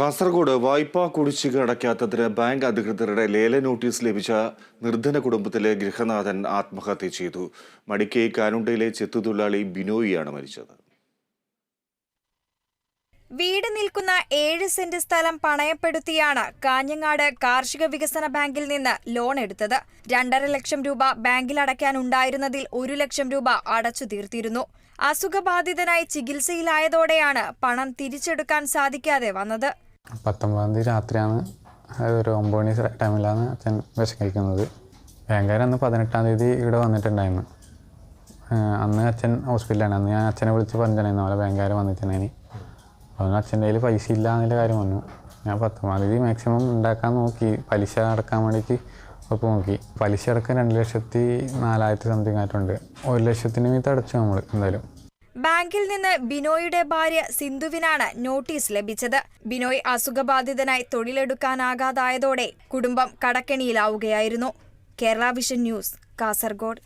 കാസർഗോഡ് വായ്പാ കുടിശ്ശിക അടയ്ക്കാത്തതിന് ബാങ്ക് അധികൃതരുടെ ലേല നോട്ടീസ് ലഭിച്ച നിർധന കുടുംബത്തിലെ ഗൃഹനാഥൻ ആത്മഹത്യ ചെയ്തു. മടിക്കൈ കാനുണ്ടയിലെ ചെത്തുതൊഴിലാളി ബിനോയിയാണ് മരിച്ചത്. വീട് നിൽക്കുന്ന ഏഴ് സെന്റ് സ്ഥലം പണയപ്പെടുത്തിയാണ് കാഞ്ഞങ്ങാട് കാർഷിക വികസന ബാങ്കിൽ നിന്ന് ലോൺ എടുത്തത്. രണ്ടര ലക്ഷം രൂപ ബാങ്കിൽ അടയ്ക്കാനുണ്ടായിരുന്നതിൽ ഒരു ലക്ഷം രൂപ അടച്ചു തീർത്തിരുന്നു. അസുഖബാധിതനായി ചികിത്സയിലായതോടെയാണ് പണം തിരിച്ചെടുക്കാൻ സാധിക്കാതെ വന്നത്. പത്തൊമ്പതാം തീയതി രാത്രിയാണ്. ഒരു ഒമ്പത് മണി ടൈമിലാണ് അച്ഛൻ വിഷം കഴിക്കുന്നത് ബാങ്കുകാർ അന്ന് പതിനെട്ടാം തീയതി ഇവിടെ വന്നിട്ടുണ്ടായിരുന്നു. അന്ന് അച്ഛൻ ഹോസ്പിറ്റലാണ് അന്ന് ഞാൻ അച്ഛനെ വിളിച്ച് പറഞ്ഞിട്ടുണ്ടായിരുന്നു. അവളെ ബാങ്കുകാർ വന്നിട്ടുണ്ടായിരുന്നു അപ്പോൾ അച്ഛന്റെ കയ്യിൽ പൈസ ഇല്ല എന്നുള്ള കാര്യം വന്നു ഞാൻ പത്തൊമ്പതാം തീയതി മാക്സിമം ഉണ്ടാക്കാൻ നോക്കി. പലിശ അടക്കാൻ വേണ്ടിയിട്ട് ഒപ്പം നോക്കി. പലിശ അടക്കം രണ്ട് ലക്ഷത്തി നാലായിരത്തി സംതിങ് ആയിട്ടുണ്ട്. ഒരു ലക്ഷത്തിന് മീത്ത് അടച്ചു നമ്മൾ എന്തായാലും. ബാങ്കിൽ നിന്ന് ബിനോയുടെ ഭാര്യ സിന്ധുവിനാണ് നോട്ടീസ് ലഭിച്ചത്. ബിനോയ് അസുഖബാധിതനായി തൊഴിലെടുക്കാനാകാതായതോടെ കുടുംബം കടക്കെണിയിലാവുകയായിരുന്നു. Kerala vision news Kasaragod.